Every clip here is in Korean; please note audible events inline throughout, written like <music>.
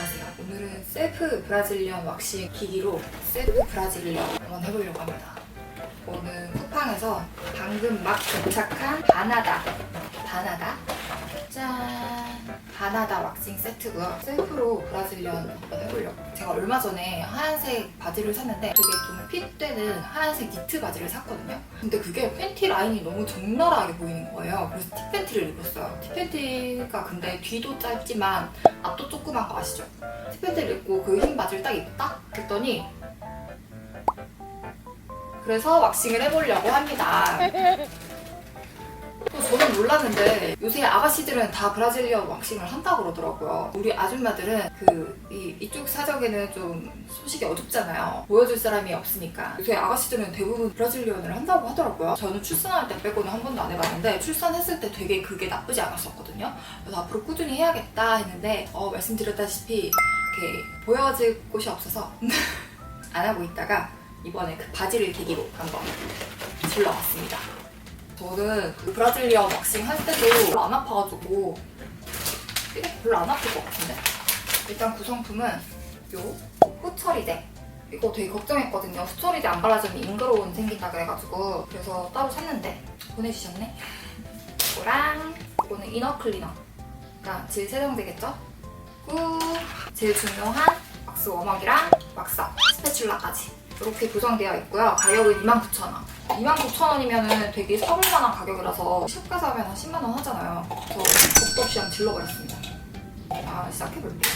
안녕하세요. 오늘은 셀프 브라질리언 왁싱 기기로 셀프 브라질리언 한번 해보려고 합니다. 오늘 쿠팡에서 방금 막 도착한 바나다 바나다 짠 바나다 왁싱 세트고요. 셀프로 브라질리언 한번 해보려고. 제가 얼마 전에 하얀색 바지를 샀는데 되게 좀 핏되는 하얀색 니트 바지를 샀거든요. 근데 그게 팬티 라인이 너무 적나라하게 보이는 거예요. 그래서 티팬티를 입었어요. 티팬티가 근데 뒤도 짧지만 앞도 조그만 거 아시죠? 티팬티를 입고 그 흰 바지를 딱 입다? 그랬더니 그래서 왁싱을 해보려고 합니다. 또 저는 몰랐는데 요새 아가씨들은 다 브라질리언 왁싱을 한다고 그러더라고요. 우리 아줌마들은 그 이, 이쪽 사정에는 좀 소식이 어둡잖아요. 보여줄 사람이 없으니까. 요새 아가씨들은 대부분 브라질리언을 한다고 하더라고요. 저는 출산할 때 빼고는 한 번도 안 해봤는데 출산했을 때 되게 그게 나쁘지 않았었거든요. 그래서 앞으로 꾸준히 해야겠다 했는데 어, 말씀드렸다시피 이렇게 보여질 곳이 없어서 <laughs> 안 하고 있다가 이번에 그 바지를 계기로 한번 질러봤습니다. 저는 그 브라질리언 왁싱 할 때도 별로 안 아파가지고 이게 별로 안 아플 것 같은데? 일단 구성품은 요 후처리제 이거 되게 걱정했거든요. 후처리제 안 발라주면 잉그러운 생긴다 그래가지고 그래서 따로 샀는데 보내주셨네. 이거랑 이거는 이너 클리너. 그러니까 질 세정되겠죠? 그리고 제일 중요한 왁스 워머기랑 왁서 스패츌라까지 이렇게 구성되어 있고요 가격은 29,000원 29,000원이면 되게 사볼만한 가격이라서 샵 가서 하면 한 10만원 하잖아요. 저 겁도 없이 한번 질러버렸습니다. 아, 시작해볼게요.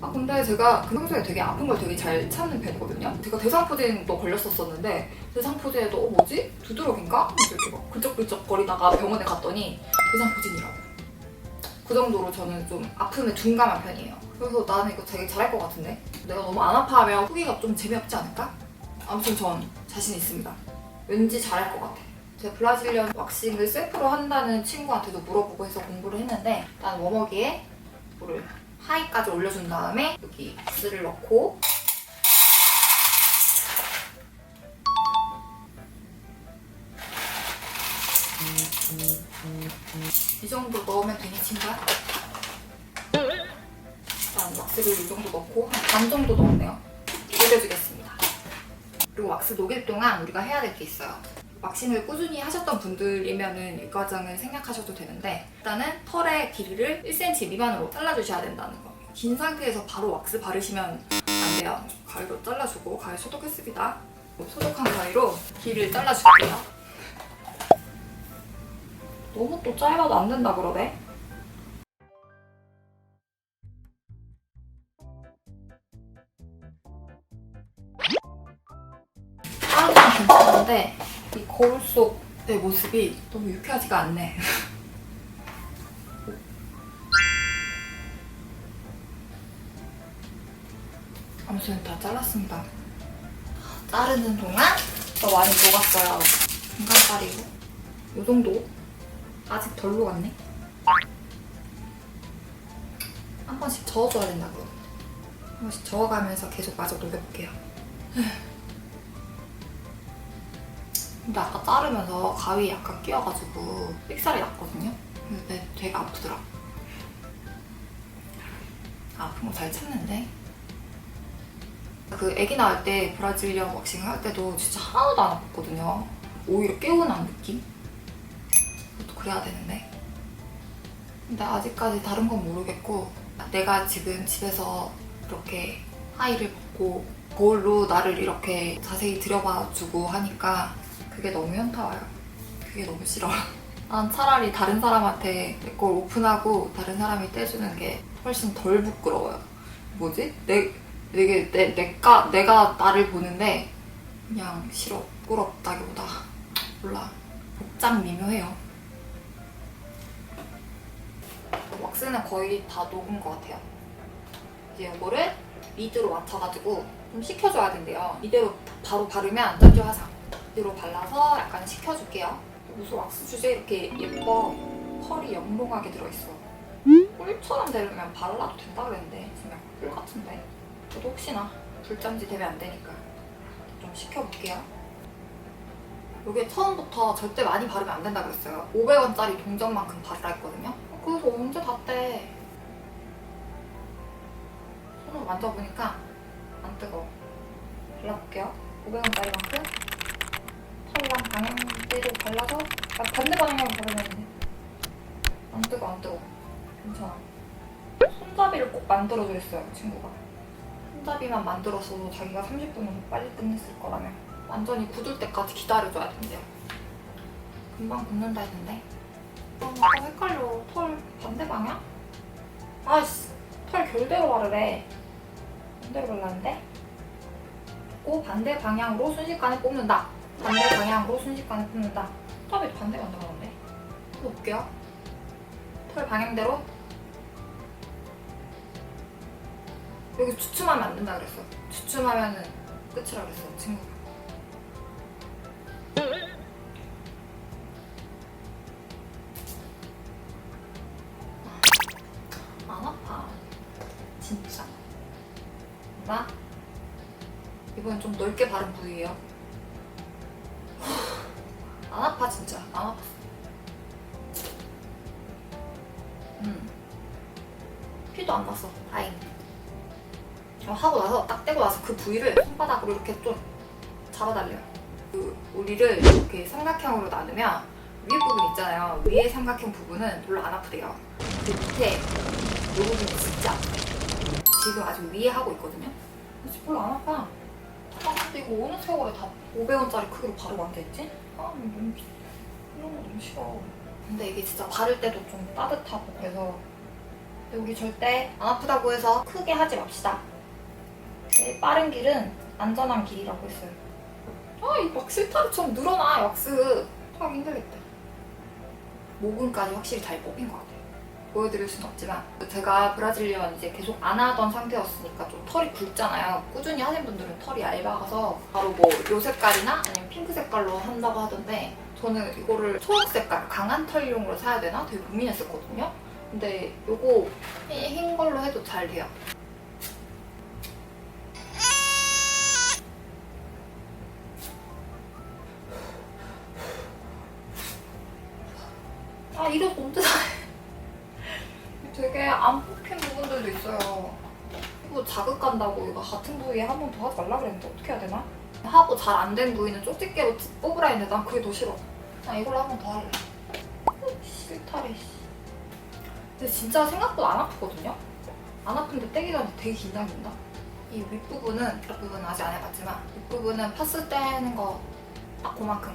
아, 근데 제가 그 평소에 되게 아픈 걸 되게 잘 참는 편이거든요. 제가 대상포진도 걸렸었었는데, 대상포진에도, 어, 뭐지? 두드러기인가? 이렇게 막 긁적긁적 거리다가 병원에 갔더니 대상포진이라고. 그 정도로 저는 좀 아픔에 둔감한 편이에요. 그래서 나는 이거 되게 잘할 것 같은데? 내가 너무 안 아파하면 후기가 좀 재미없지 않을까? 아무튼 전 자신 있습니다. 왠지 잘할 것 같아. 제가 브라질리언 왁싱을 셀프로 한다는 친구한테도 물어보고 해서 공부를 했는데 일단 워머기에 물을 하이까지 올려준 다음에 여기 왁스를 넣고 이 정도 넣으면 되니 친구야? 일단 왁스를 이 정도 넣고 한 반 정도 넣었네요. 녹여주겠습니다. 그리고 왁스 녹일 동안 우리가 해야 될 게 있어요. 왁싱을 꾸준히 하셨던 분들이면은 이 과정을 생략하셔도 되는데 일단은 털의 길이를 1cm 미만으로 잘라주셔야 된다는 거. 긴 상태에서 바로 왁스 바르시면 안 돼요. 가위로 잘라주고 가위 소독했습니다. 소독한 가위로 길이를 잘라줄게요. 너무 또 짧아도 안 된다 그러네. 괜찮은데 이 거울 속내 모습이 너무 유쾌하지가 않네. <laughs> 아무튼 다 잘랐습니다. 자르는 동안 더 많이 녹았어요. 중간 자리고 이 정도? 아직 덜 녹았네. 한 번씩 저어줘야 된다고. 한 번씩 저어가면서 계속 마저 녹여볼게요. 근데 아까 자르면서 가위 약간 끼어가지고 삑살이 났거든요? 근데 되게 아프더라. 아픈 거 잘 참는데? 그 아기 낳을 때 브라질리언 왁싱 할 때도 진짜 하나도 안 아팠거든요. 오히려 개운한 느낌? 그것도 그래야 되는데. 근데 아직까지 다른 건 모르겠고 내가 지금 집에서 이렇게 하의를 벗고 거울로 나를 이렇게 자세히 들여봐주고 하니까 그게 너무 현타와요. 그게 너무 싫어. 난 차라리 다른 사람한테 내 걸 오픈하고 다른 사람이 떼주는 게 훨씬 덜 부끄러워요. 뭐지? 내, 되게 내, 내가, 내가 나를 보는데 그냥 싫어. 부끄럽다기보다 몰라. 복장 미묘해요. 왁스는 거의 다 녹은 것 같아요. 이제 이거를 미드로 맞춰가지고 좀 식혀줘야 된대요. 이대로 바로 바르면 짠조 화상. 이대로 발라서 약간 식혀줄게요. 무슨 왁스 주제 이렇게 예뻐 펄이 영롱하게 들어있어. 꿀처럼 되려면 발라도 된다 그랬는데 그냥 꿀 같은데. 저도 혹시나 불잠지 되면 안 되니까 좀 식혀볼게요. 이게 처음부터 절대 많이 바르면 안 된다 그랬어요. 500원짜리 동전만큼 바르라 했거든요. 그래서 언제 다 떼? 손으로 만져보니까 안 뜨거워. 발라볼게요. 500원짜리만큼 털이랑 방향대로 발라서 아, 반대 방향으로 바르면 되네. 안 뜨거 안 뜨거. 괜찮아. 손잡이를 꼭 만들어줘 했어요 친구가. 손잡이만 만들어서 자기가 30분은 빨리 끝냈을 거라면 완전히 굳을 때까지 기다려줘야 된대요. 금방 굳는다 했는데. 아, 나 헷갈려. 털 반대 방향? 아씨, 털 결대로 바르래. 반대로 발랐는데? 고 반대 방향으로 순식간에 뽑는다. 반대 방향으로 순식간에 뽑는다. 털이 반대 만들었는데? 볼게요. 털 방향대로. 여기 주춤하면 안 된다 그랬어. 주춤하면은 끝이라 그랬어, 친구 피도 안 났어. 다행. 어, 하고 나서 딱 떼고 나서 그 부위를 손바닥으로 이렇게 좀 잡아달래요. 그 우리를 이렇게 삼각형으로 나누면 위에 부분 있잖아요. 위에 삼각형 부분은 별로 안 아프대요. 그 밑에 이 부분이 진짜. 지금 아직 위에 하고 있거든요. 근데 별로 안 아파. 아 근데 이거 어느 세월에 다 500원짜리 크기로 바르고 앉아있지? 아 너무 싫- 이런 거 너무 싫어. 근데 이게 진짜 바를 때도 좀 따뜻하고 그래서 우리 절대 안 아프다고 해서 크게 하지 맙시다. 제일 빠른 길은 안전한 길이라고 했어요. 아, 이막 실타루처럼 늘어나, 왁스. 하기 힘들겠다. 모근까지 확실히 잘 뽑힌 것 같아요. 보여드릴 수는 없지만 제가 브라질리언 이제 계속 안 하던 상태였으니까 좀 털이 굵잖아요. 꾸준히 하신 분들은 털이 얇아서 바로 뭐 요 색깔이나 아니면 핑크 색깔로 한다고 하던데 저는 이거를 초록 색깔 강한 털용으로 사야 되나 되게 고민했었거든요. 근데 요거 흰- 흰 걸로 해도 잘 돼요. 아 이래서 언제 다 <laughs> 되게 안 뽑힌 부분들도 있어요. 피부 자극 간다고 이거 같은 부위에 한 번 더 하지 말라 그랬는데 어떻게 해야 되나? 하고 잘 안 된 부위는 쪽집게로 뽑으라 했는데 난 그게 더 싫어. 나 이걸로 한 번 더 할래. 싫다래. 씨. 근데 진짜 생각보다 안 아프거든요? 안 아픈데 떼기 전에 되게 긴장된다. 이 윗부분은, 윗부분은 아직 안 해봤지만 윗부분은 파스 떼는 거 딱 그만큼.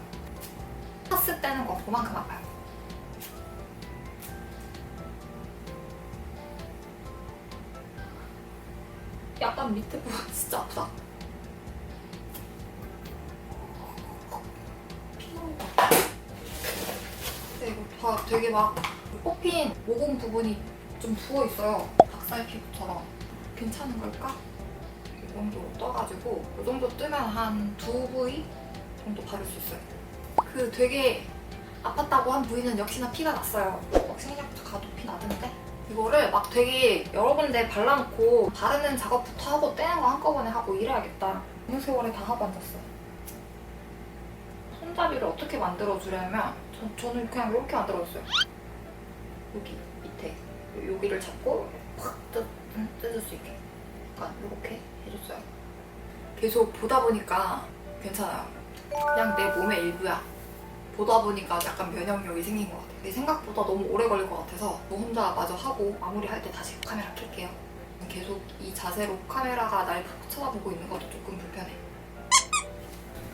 파스 떼는 거 그만큼 아파요. 약간 밑에 부분 <laughs> 진짜 아프다. 근데 이거 다 되게 막 뽑힌 모공 부분이 좀 부어 있어요. 닭살 피부처럼. 괜찮은 걸까? 이 정도로 떠가지고 이 정도 뜨면 한 두 부위 정도 바를 수 있어요. 그 되게 아팠다고 한 부위는 역시나 피가 났어요. 막 생략부터 가도 피 나던데? 이거를 막 되게 여러 군데 발라놓고 바르는 작업부터 하고 떼는 거 한꺼번에 하고 이래야겠다. 어느 세월에 다 하고 앉았어. 손잡이를 어떻게 만들어주려면 저, 저는 그냥 이렇게 만들어줬어요. 여기 밑에 여기를 잡고 확 뜯, 음, 뜯을 수 있게 약간 이렇게 해줬어요. 계속 보다 보니까 괜찮아요. 그냥 내 몸의 일부야. 보다 보니까 약간 면역력이 생긴 것 같아요. 생각보다 너무 오래 걸릴 것 같아서 뭐 혼자 마저 하고 마무리할 때 다시 카메라 켤게요. 계속 이 자세로 카메라가 날 쳐다보고 있는 것도 조금 불편해.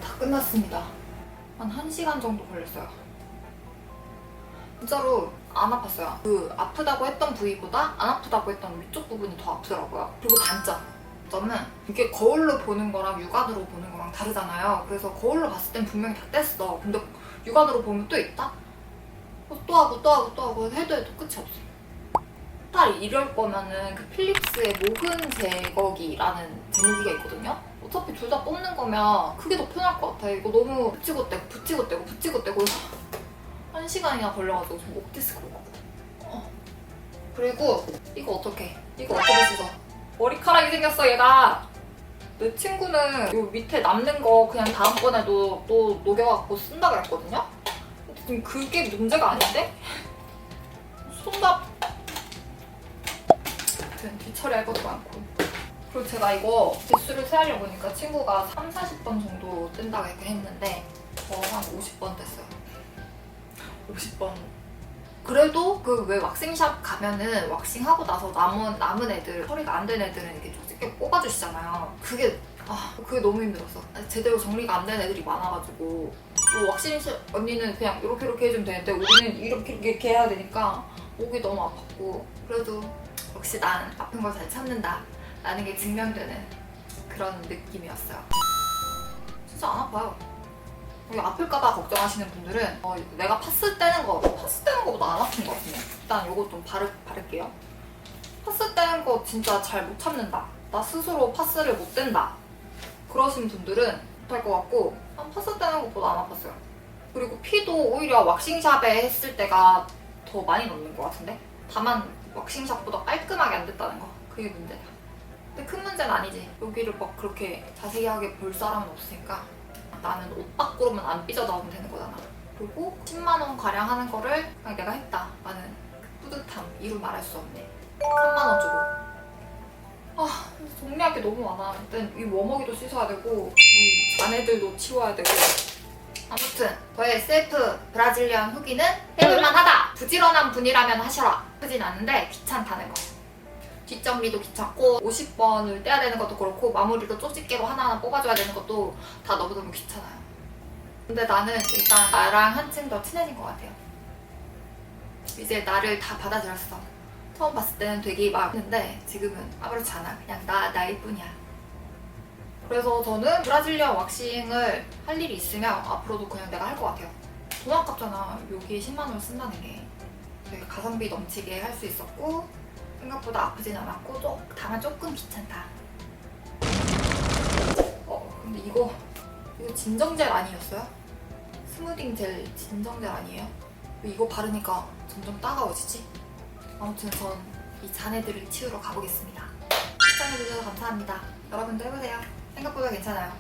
다 끝났습니다. 한 1시간 정도 걸렸어요. 진짜로 안 아팠어요. 그 아프다고 했던 부위보다 안 아프다고 했던 위쪽 부분이 더 아프더라고요. 그리고 단점. 점은 이게 거울로 보는 거랑 육안으로 보는 거랑 다르잖아요. 그래서 거울로 봤을 땐 분명히 다 뗐어. 근데 육안으로 보면 또 있다? 어, 또 하고 또 하고 또 하고 해도 해도 끝이 없어. 딸 이럴 거면은 그 필립스의 모근 제거기라는 제목이가 있거든요. 어차피 둘 다 뽑는 거면 그게 더 편할 것 같아. 이거 너무 붙이고 떼고 붙이고 떼고 붙이고 떼고 한 시간이나 걸려가지고 좀것 같아. 어. 그리고 이거 어떡해? 이거 어떻게 씻어? 머리카락이 생겼어 얘가. 내 친구는 요 밑에 남는 거 그냥 다음번에도 또 녹여갖고 쓴다 그랬거든요. 근데 지금 그게 문제가 아닌데? 손잡 아무튼 뒤처리할 것도 많고 그리고 제가 이거 개수를 세하려 보니까 친구가 3, 40번 정도 뜬다고 했는데 저 한 50번 됐어요. 50번. 그래도 그 왜 왁싱샵 가면은 왁싱하고 나서 남은 남은 애들 처리가 안 된 애들은 이렇게 쭉 뽑아주시잖아요. 그게 아 그게 너무 힘들었어. 제대로 정리가 안 된 애들이 많아가지고 또 왁싱샵 언니는 그냥 이렇게 이렇게 해주면 되는데 우리는 이렇게 이렇게 해야 되니까 목이 너무 아팠고 그래도 역시 난 아픈 걸 잘 참는다 라는 게 증명되는 그런 느낌이었어요. 진짜 안 아파요. 여기 아플까봐 걱정하시는 분들은 어, 내가 파스 떼는 거, 파스 떼는 거보다 안 아픈 것 같은데 일단 이거 좀 바르, 바를게요. 파스 떼는 거 진짜 잘 못 참는다. 나 스스로 파스를 못 뗀다. 그러신 분들은 못할 것 같고 난 파스 떼는 것보다 안 아팠어요. 그리고 피도 오히려 왁싱샵에 했을 때가 더 많이 넣는 것 같은데 다만 왁싱샵보다 깔끔하게 안 됐다는 거 그게 문제다. 근데 큰 문제는 아니지. 여기를 막 그렇게 자세하게 볼 사람은 없으니까 나는 옷 밖으로만 안 삐져나오면 되는 거잖아. 그리고 10만 원 가량 하는 거를 그냥 내가 했다 라는 그 뿌듯함 이루 말할 수 없네. 3만 원 주고. 아 정리할 게 너무 많아. 일단 이 워머기도 씻어야 되고 이 잔애들도 치워야 되고. 아무튼 저의 셀프 브라질리언 후기는 해볼만 하다. 부지런한 분이라면 하셔라. 크진 않은데 귀찮다는 거. 뒷정리도 귀찮고 50번을 떼야 되는 것도 그렇고 마무리도 쪽집게로 하나하나 뽑아줘야 되는 것도 다 너무너무 귀찮아요. 근데 나는 일단 나랑 한층 더 친해진 것 같아요. 이제 나를 다 받아들였어. 처음 봤을 때는 되게 막 했는데 지금은 아무렇지 않아. 그냥 나, 나일 뿐이야. 그래서 저는 브라질리언 왁싱을 할 일이 있으면 앞으로도 그냥 내가 할 것 같아요. 돈 아깝잖아. 여기에 10만 원 쓴다는 게. 되게 가성비 넘치게 할 수 있었고 생각보다 아프진 않았고 조, 다만 조금 귀찮다. 어 근데 이거 이거 진정젤 아니었어요? 스무딩 젤 진정젤 아니에요? 왜 이거 바르니까 점점 따가워지지? 아무튼 전 이 잔해들을 치우러 가보겠습니다. 시청해주셔서 감사합니다. 여러분도 해보세요. 생각보다 괜찮아요.